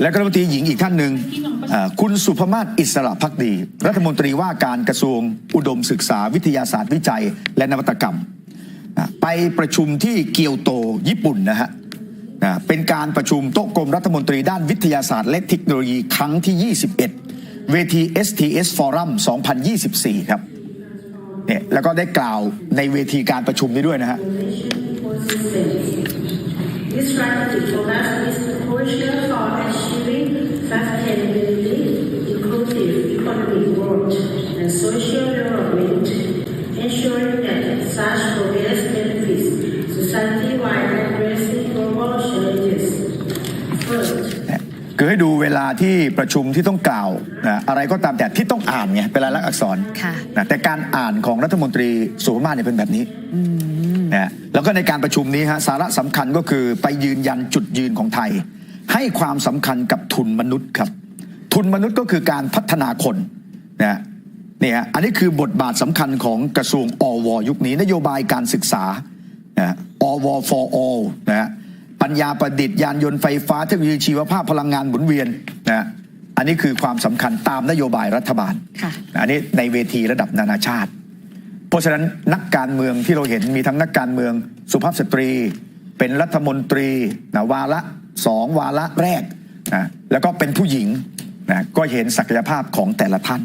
และรัฐมนตรีหญิงอีกท่านหนึ่งคุณสุภมาศอิสระพักดี รัฐมนตรีว่าการกระทรวงอุดมศึกษาวิทยาศาสตร์วิจัย และนวัตกรรม ไปประชุมที่เกียวโตญี่ปุ่นนะฮะเป็นการประชุมโต๊ะกรมรัฐมนตรีด้านวิทยาศาสตร์และเทคโนโลยีครั้งที่ 21 เวที STS Forum 2024 ครับเนี่ยแล้วก็ได้กล่าวในเวทีการประชุมนี้ด้วยนะฮะ This strategy for us is crucial for social development, ensuring that such progress benefits society while addressing global challenges. First, คือให้ดูเวลาที่ประชุมที่ต้องกล่าวนะอะไรก็ตามแต่ที่ต้องอ่านไงเป็นลายลักษณ์อักษรค่ะนะแต่การอ่านของรัฐมนตรีสุภาพเนี่ยเป็นแบบนี้นะแล้วก็ในการประชุมนี้ฮะสาระสำคัญก็คือไปยืนยันจุดยืนของไทย ให้ความสำคัญกับทุนมนุษย์ครับ ทุนมนุษย์ก็คือการพัฒนาคนนะ นี่ฮะอันนี้คือบทบาทสำคัญของกระทรวงอว ยุคนี้ นโยบายการศึกษานะอว for all นะฮะปัญญาประดิษฐ์ยานยนต์ไฟฟ้าเทคโนโลยีชีวภาพพลังงานหมุนเวียนนะอันนี้คือความสำคัญตามนโยบายรัฐบาลค่ะอันนี้ในเวทีระดับนานาชาติ เพราะฉะนั้นนักการเมืองที่เราเห็นมีทั้งนักการเมืองสุภาพสตรี เป็นรัฐมนตรีนะวาระสองวาระแรกนะแล้วก็เป็นผู้หญิงนะก็เห็นศักยภาพของแต่ละท่าน